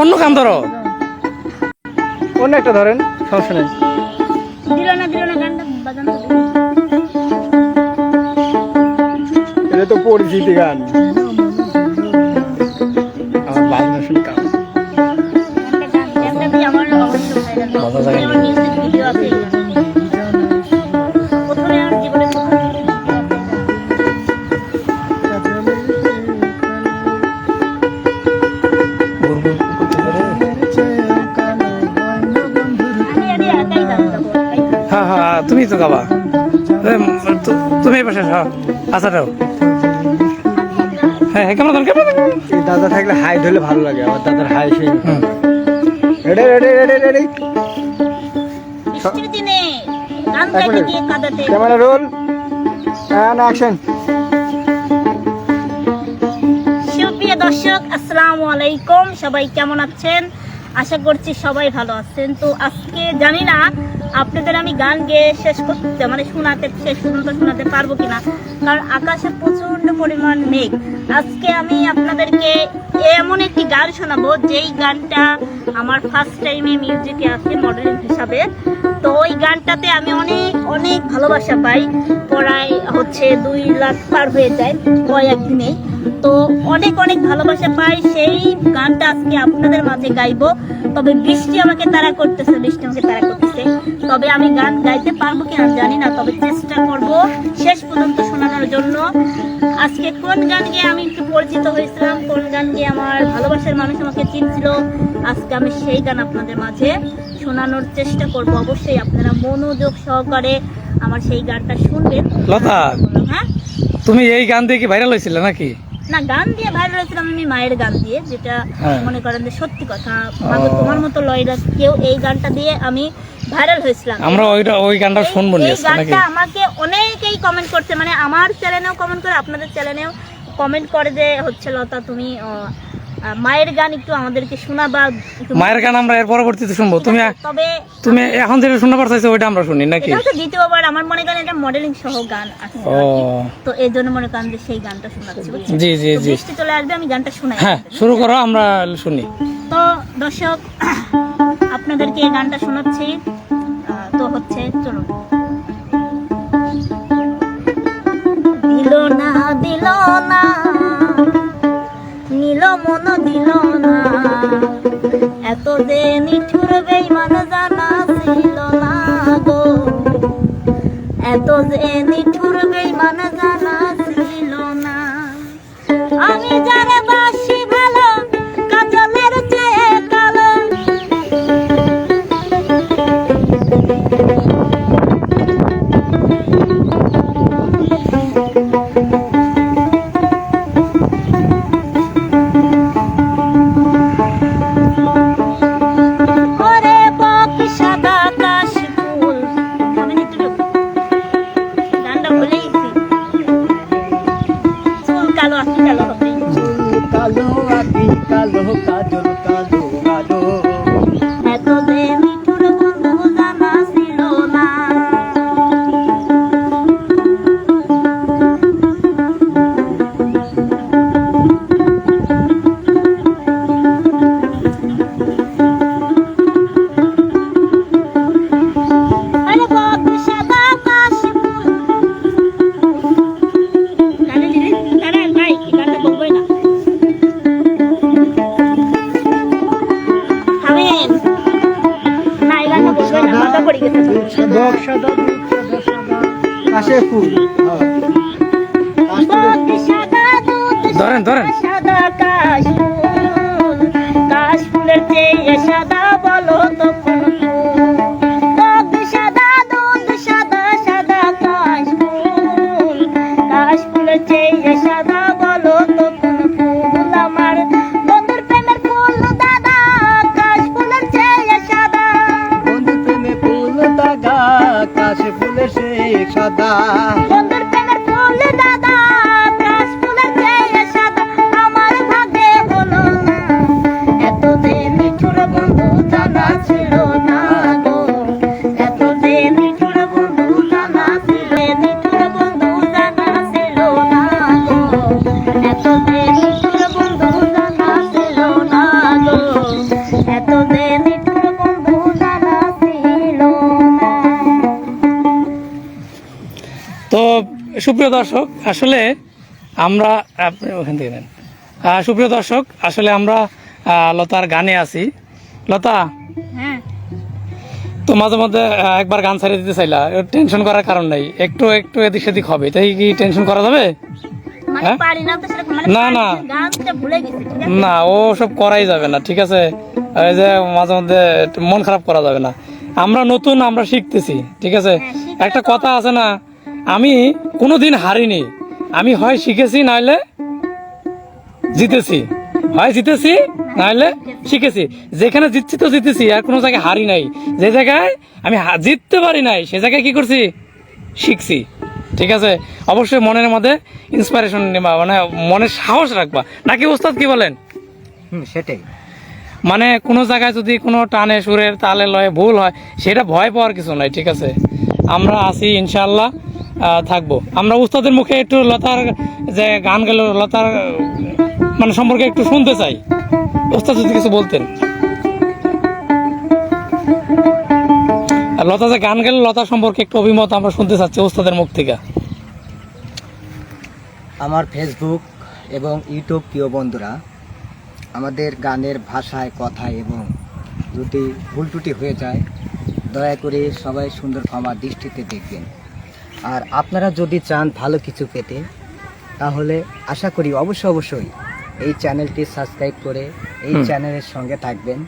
অন্য কান ধরো। অন্য একটা ধরেন সমস্যা নেই। এটা তো পরিচিতি গান। আমার বাজনা শুনে তুমি তো গাবা তুমি এই পাশে আচ্ছা দাও হ্যাঁ হ্যাঁ কেমন দাদা থাকলে হাই ধরলে ভালো লাগে আমার দাদার হাই সেই ready ready ready ready. Camera roll. And action সুপ্রিয় দর্শক আসসালামু আলাইকুম। সবাই কেমন আছেন? আশা করছি সবাই ভালো আছেন। তো আজকে জানি না আপনাদের আমি গান গেয়ে শেষ করতে মানে শোনাতে শেষ পর্যন্ত শোনাতে পারব কিনা? কারণ আকাশে প্রচণ্ড পরিমাণ মেঘ। আজকে আমি আপনাদেরকে এমন একটি গান শোনাবো, যেই গানটা আমার ফার্স্ট টাইমে মিউজিকে আসে মডেলিং হিসাবে। তো ওই গানটাতে আমি অনেক অনেক ভালোবাসা পাই। প্রায় হচ্ছে দুই লাখ পার হয়ে যায় কয়েকদিনেই তো অনেক অনেক ভালোবাসা পাই। সেই গানটা আজকে আপনাদের মাঝে গাইবো। তবে বৃষ্টি আমাকে তারা করতেছে, বৃষ্টি আমাকে তারা করতেছে। তবে আমি গান গাইতে পারব কিনা জানি না, তবে চেষ্টা করব শেষ পর্যন্ত শোনানোর জন্য। আজকে কোন গান গিয়ে আমি একটু পরিচিত হয়েছিলাম, কোন গান গিয়ে আমার ভালোবাসার মানুষ আমাকে চিনছিল, আজকে আমি সেই গান আপনাদের মাঝে শোনানোর চেষ্টা করব। অবশ্যই আপনারা মনোযোগ সহকারে আমার সেই গানটা শুনবেন। লতা হ্যাঁ? তুমি এই গান দিয়ে কি ভাইরাল হয়েছিল নাকি? না গান দিয়ে ভাইরাল হয়েছিলাম আমি মায়ের গান দিয়ে যেটা হ্যাঁ। মনে করেন যে সত্যি কথা। মাগো তোমার মতো লয়রা কেউ এই গানটা দিয়ে আমি ভাইরাল হয়েছিলাম। আমরা ওইটা ওই গানটা শুনব এই গানটা আমাকে অনেকেই কমেন্ট করছে। মানে আমার চ্যানেলেও কমেন্ট করে আপনাদের চ্যানেলেও কমেন্ট করে যে হচ্ছে লতা তুমি মায়ের গান একটু আমাদেরকে শোনাবা মায়ের গান আমরা এর পরবর্তীতে শুনব। তুমি তবে তুমি এখন যেটা শুনতে পারছ ওইটা আমরা শুনি নাকি? এটা দ্বিতীয়বার। আমার মনে করেন এটা মডেলিং সহ গান আছে তো এই জন্য মনে করেন যে সেই গানটা শোনাচ্ছি জি জি জি। বৃষ্টি চলে আসবে আমি গানটা শোনাই। হ্যাঁ শুরু করো আমরা শুনি। তো দর্শক আপনাদেরকে এই গানটা শোনাচ্ছি। তো হচ্ছে চলুন। দিল না দিল না। নীল মন দিল না। এত যে নিঠুর বেইমান জানা ছিল না গো। এত যে নিঠুর বেইমান জানা ছিল না। আমি ধরেন ধরেন। সাদা কাশ ফুল কাশ ফুলের চেয়ে সাদা বলো তো কোন ফুল। বক সাদা দুধ সাদা সাদা কাশ ফুল কাশ ফুলের চেয়ে সাদা বলো তো কোন ফুল। আমার বন্ধুর প্রেমের ফুল দাদা কাশ ফুলের চেয়ে সাদা। বন্ধু প্রেমে ফুল দাগা কাশে ফুলে সে সাদা। বন্ধুর প্রেমের ফুল দাদা সুপ্রিয় দর্শক আসলে আমরা আপনি ওখান থেকে নেন। সুপ্রিয় দর্শক আসলে আমরা লতার গানে আছি। লতা হ্যাঁ। তো মাঝে মধ্যে একবার গান ছাড়িয়ে দিতে চাইলা টেনশন করার কারণ নাই। একটু একটু এদিক সেদিক হবে। তাই কি টেনশন করা যাবে? মানে হ্যাঁ? না মানে না, না। না ও সব করাই যাবে না ঠিক আছে? ওই যে মাঝে মধ্যে মন খারাপ করা যাবে না। আমরা নতুন আমরা শিখতেছি ঠিক আছে? হ্যাঁ, একটা কথা আছে না আমি কোনোদিন হারিনি। আমি হয় শিখেছি নাহলে জিতেছি। হয় জিতেছি নাহলে শিখেছি। যেখানে জিতছি তো জিতেছি আর কোনো জায়গায় হারি নাই। যে জায়গায় আমি জিততে পারি নাই সে জায়গায় কি করছি? শিখছি। ঠিক আছে? অবশ্যই মনের মধ্যে ইন্সপিরেশন নেবা মানে মনে সাহস রাখবা। নাকি ওস্তাদ কি বলেন? হুম সেটাই। মানে কোনো জায়গায় যদি কোনো টানে সুরের তালে লয়ে ভুল হয় সেটা ভয় পাওয়ার কিছু নাই ঠিক আছে? আমরা আছি ইনশাল্লাহ থাকব। আমরা উস্তাদের মুখে একটু লতার যে গান গেল, লতার মানে সম্পর্কে একটু শুনতে চাই। উস্তাদ যদি কিছু বলতেন। লতা যে গান গেল, লতা সম্পর্কে একটু অভিমত আমরা শুনতে চাচ্ছি উস্তাদের মুখ থেকে। আমার ফেসবুক এবং ইউটিউব প্রিয় বন্ধুরা, আমাদের গানের ভাষায় কথায় এবং যদি ভুল ত্রুটি হয়ে যায়, দয়া করে সবাই সুন্দর ক্ষমা দৃষ্টিতে দেখবেন। আর আপনারা যদি চান ভালো কিছু পেতে তাহলে আশা করি অবশ্যই অবশ্যই এই চ্যানেলটি সাবস্ক্রাইব করে এই চ্যানেলের সঙ্গে থাকবেন।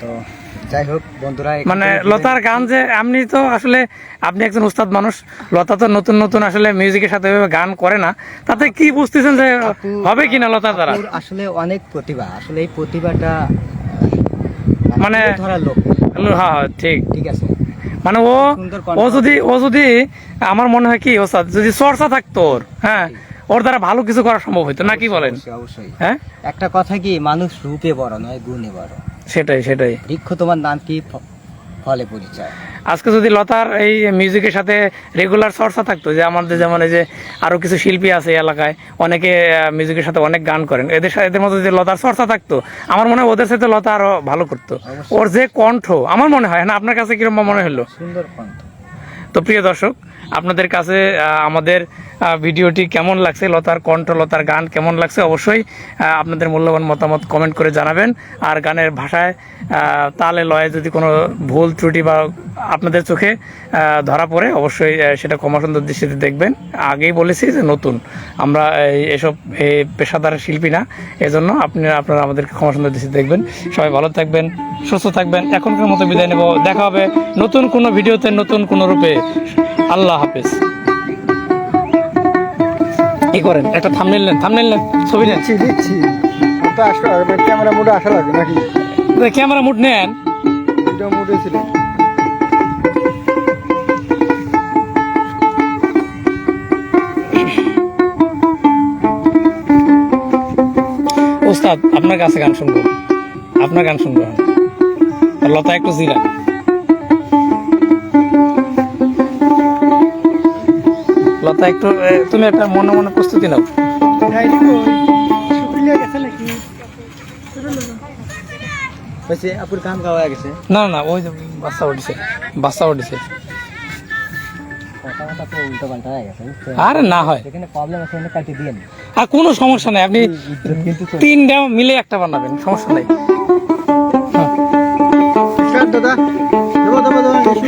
তো যাই হোক বন্ধুরা মানে লতার গান যে আপনি তো আসলে আপনি একজন উস্তাদ মানুষ লতা তো নতুন নতুন আসলে মিউজিকের সাথে গান করে না। তাতে কি বুঝতেছেন যে হবে কিনা লতার দ্বারা? আসলে অনেক প্রতিভা। আসলে এই প্রতিভাটা মানে- তুলে ধরার লোক। হ্যাঁ হ্যাঁ, ঠিক। ঠিক আছে? মানে ও ও যদি ও যদি আমার মনে হয় কি ওস্তাদ যদি চর্চা থাকতো ওর হ্যাঁ ওর দ্বারা ভালো কিছু করা সম্ভব হইতো নাকি বলেন? অবশ্যই, হ্যাঁ? একটা কথা কি মানুষ রূপে বড় নয় গুণে বড়। সেটাই সেটাই। বৃক্ষ তোমার নাম কি? ফলে পরিচয়। আজকে যদি লতার এই মিউজিকের সাথে রেগুলার চর্চা থাকতো যে আমাদের যেমন এই যে আরও কিছু শিল্পী আছে এই এলাকায় অনেকে মিউজিকের সাথে অনেক গান করেন এদের সাথে এদের মধ্যে যদি লতার চর্চা থাকতো আমার মনে হয় ওদের সাথে লতা আরও ভালো করতো। ওর যে কণ্ঠ আমার মনে হয় না আপনার কাছে কীরকম মনে হলো? সুন্দর কণ্ঠ। তো প্রিয় দর্শক আপনাদের কাছে আমাদের ভিডিওটি কেমন লাগছে, লতার কণ্ঠ, লতার গান কেমন লাগছে, অবশ্যই আপনাদের মূল্যবান মতামত কমেন্ট করে জানাবেন। আর গানের ভাষায় তালে লয়ে যদি কোনো ভুল, ত্রুটি বা আপনাদের চোখে ধরা পড়ে, অবশ্যই সেটা ক্ষমা সুন্দর দৃষ্টিতে দেখবেন। আগেই বলেছি যে নতুন। আমরা এসব পেশাদার শিল্পী না, এজন্য আপনি, আপনারা আমাদেরকে ক্ষমা সুন্দর দৃষ্টিতে দেখবেন। সবাই ভালো থাকবেন, সুস্থ থাকবেন। এখনকার মতো বিদায় নেব। দেখা হবে নতুন কোনো ভিডিওতে, নতুন কোনো রূপে। আল্লাহ হাফেজ। কি করেন? একটা থামনেল নেন থামনেল নেন ছবি নেন। দিচ্ছি ক্যামেরা মোডে আসা লাগবে নাকি? ক্যামেরা মুড নেন। ছিল। ওস্তাদ আপনার কাছে গান শুনব। আপনার গান শুনব লতা একটু জিরা লতা একটু তুমি একটা মনে মনে প্রস্তুতি নাও। হয়ে না না ওই যে বাচ্চা উঠেছে বাচ্চা উঠেছে। কথা কথা তো উল্টো পাল্টা আরে না হয়। আর কোনো সমস্যা নেই আপনি তিনটা মিলে একটা বানাবেন সমস্যা নেই। দাদা।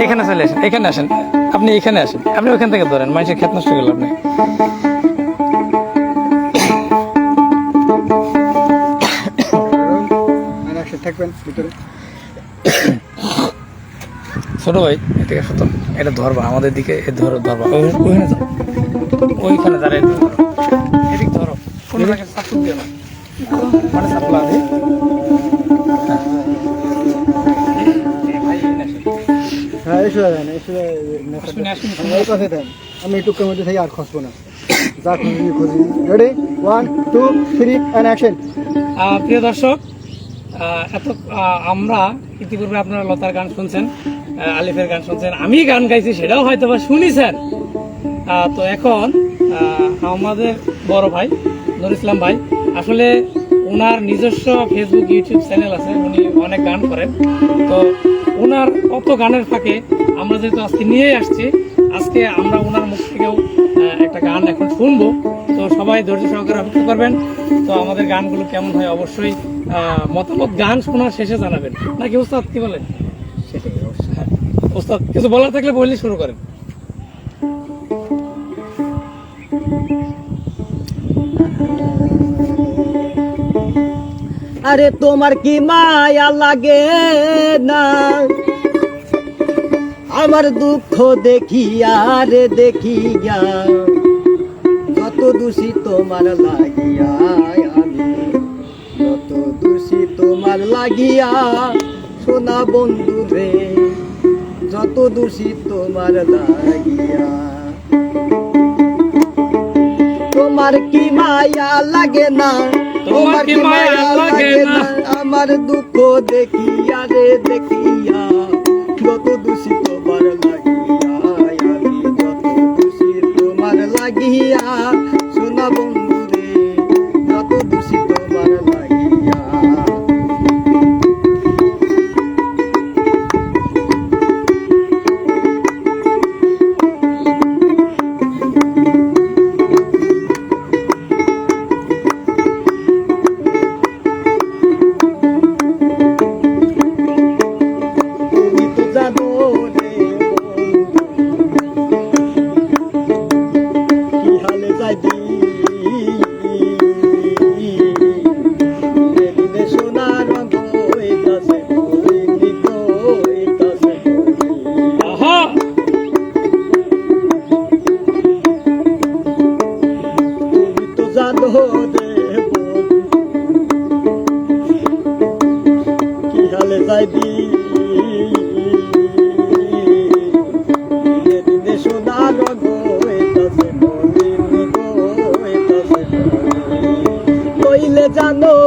এখানে চলে আসেন এখানে আসেন। আপনি এখানে আসেন। আপনি ওখান থেকে ধরেন মানুষের খেত নষ্ট করলে আপনি। থাকবেন ভিতরে। ছোট ভাই এদিকে আসো এটা ধরবা আমাদের দিকে এ ধরো ধরবা। ওই- ওইখানে যাও ওইখানে ধরো। এদিক ধরো। কোনো জায়গায় চাপ দিও না। মানে চাপ আমি একটু মধ্যে থেকে আর খসবো না। যা খুঁজি খুঁজি ready one two three and action প্রিয় দর্শক এত আমরা ইতিপূর্বে আপনারা লতার গান শুনছেন আলিফের গান শুনছেন আমি গান গাইছি সেটাও হয়তো বা শুনেছেন। তো এখন আমাদের বড় ভাই নুর ইসলাম ভাই আসলে ওনার নিজস্ব ফেসবুক ইউটিউব চ্যানেল আছে উনি অনেক গান করেন। তো ওনার কত গানের ফাঁকে আমরা যেহেতু আজকে নিয়ে আসছি আজকে আমরা ওনার মুখ থেকেও একটা গান এখন শুনব। তো সবাই ধৈর্য সহকারে অপেক্ষা করবেন। তো আমাদের গানগুলো কেমন হয় অবশ্যই আহ, মতামত গান শোনার শেষে জানাবেন। নাকি উস্তাদ কি বলেন সেটাই অবশ্যই ওস্তাদ কিছু বলার থাকলে বললে শুরু করেন। আরে তোমার কি মায়া লাগে না? আমার দুঃখ দেখিয়া রে দেখিয়া, যত দোষী তোমার লাগিয়া আমি, যত দোষী তোমার লাগিয়া, সোনা বন্ধু রে, যত দোষী তোমার লাগিয়া। তোমার কি মায়া লাগে না? তোমার কি মায়া লাগে না? আমার দুঃখ দেখিয়া রে দেখিয়া যত দোষী তোমার লাগিয়া আমি যত দোষী তোমার লাগিয়া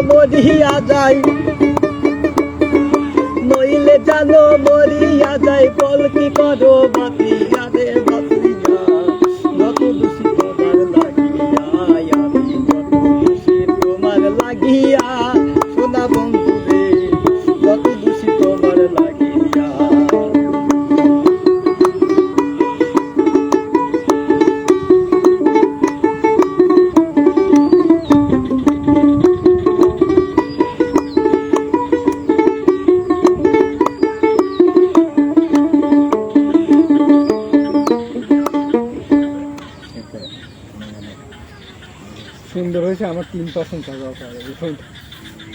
মরিয়া যাই নইলে জানো মরিয়া যাই বল কি করো বাতিয়া হয়েছে আমার তিন পার্সেন্ট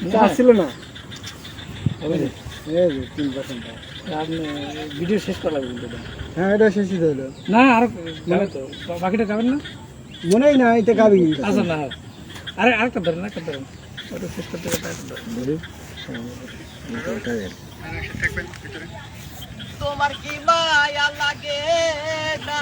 টাকা আসছিল না? এই তিন পার্সেন্ট টাকা। আপনি ভিডিও শেষ করা লাগবে কিন্তু হ্যাঁ এটা শেষই হলো। না আর যাবে তো। বাকিটা খাবেন না? মনেই না এটা গাবি আচ্ছা না আরে আরেকটা ধরেন আরেকটা ধরেন। ওটা শেষ করতে আরেকটা ধরেন। তোমার কি মায়া লাগে না?